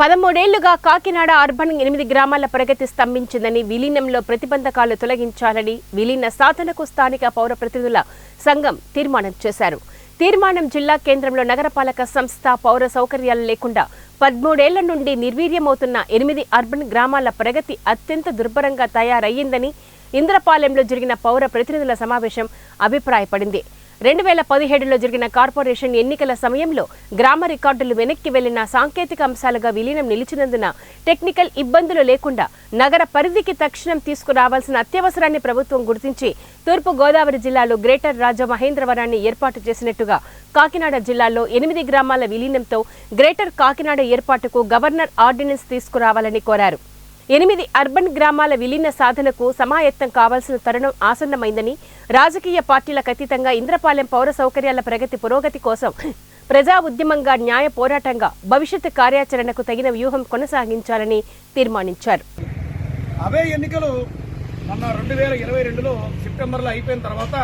పదమూడేళ్ళుగా Kakinada urban ఎనిమిది గ్రామాల ప్రగతి స్తంభించిందని విలీనంలో ప్రతిబంధకాలు తొలగించాలని విలీన సాధనకు స్థానిక పౌర ప్రతినిధుల సంఘం తీర్మానం చేశారు. తీర్మానం జిల్లా కేంద్రంలో నగరపాలక సంస్థ పౌర సౌకర్యాలు లేకుండా పదమూడేళ్ళ నుండి నిర్వీర్యమవుతున్న ఎనిమిది అర్బన్ గ్రామాల ప్రగతి అత్యంత దుర్భరంగా తయారయ్యిందని ఇంద్రపాలెంలో జరిగిన పౌర ప్రతినిధుల సమావేశం అభిప్రాయపడింది. రెండు వేల పదిహేడులో జరిగిన కార్పొరేషన్ ఎన్నికల సమయంలో గ్రామ రికార్డులు వెనక్కి వెళ్ళిన సాంకేతిక అంశాలుగా విలీనం నిలిచినందున టెక్నికల్ ఇబ్బందులు లేకుండా నగర పరిధికి తక్షణం తీసుకురావాల్సిన అత్యవసరాన్ని ప్రభుత్వం గుర్తించి తూర్పు గోదావరి జిల్లాలో గ్రేటర్ రాజమహేంద్రవరాన్ని ఏర్పాటు చేసినట్టుగా కాకినాడ జిల్లాలో ఎనిమిది గ్రామాల విలీనంతో గ్రేటర్ కాకినాడ ఏర్పాటుకు గవర్నర్ ఆర్డినెన్స్ తీసుకురావాలని కోరారు. ఎనిమిది అర్బన్ గ్రామాల విలీన సాధనకు సమాయత్తం కావాల్సిన తరుణం ఆసన్నమైందని రాజకీయ పార్టీలకు అతీతంగా ఇంద్రపాలెం పౌర సౌకర్యాల ప్రగతి పురోగతి కోసం ప్రజా ఉద్యమంగా న్యాయ పోరాటంగా భవిష్యత్ కార్యాచరణకు తగిన వ్యూహం కొనసాగించాలని తీర్మానించారు. అవే ఎన్నికలు మొన్న రెండు వేల ఇరవై రెండులో సెప్టెంబర్లో అయిపోయిన తర్వాత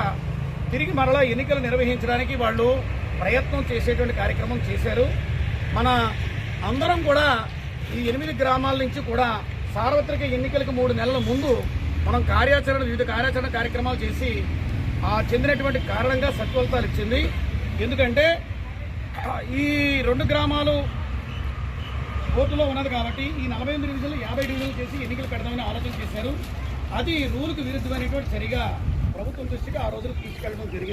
తిరిగి మరలా ఎన్నికలు నిర్వహించడానికి వాళ్ళు ప్రయత్నం చేసేటువంటి కార్యక్రమం చేశారు. మన అందరం కూడా ఈ ఎనిమిది గ్రామాల నుంచి కూడా సార్వత్రిక ఎన్నికలకు మూడు నెలల ముందు మనం కార్యాచరణ వివిధ కార్యాచరణ కార్యక్రమాలు చేసి ఆ చెందినటువంటి కారణంగా సత్ఫలితాలు ఇచ్చింది. ఎందుకంటే ఈ రెండు గ్రామాలు కోర్టులో ఉన్నది కాబట్టి ఈ నలభై ఎనిమిది డివిజన్లు యాభై డివిజన్లు చేసి ఎన్నికలు పెడదామని ఆలోచన చేశారు. అది రూల్కి విరుద్ధమైనటువంటి సరిగా ప్రభుత్వం దృష్టికి ఆ రోజులు తీసుకెళ్ళడం జరిగింది.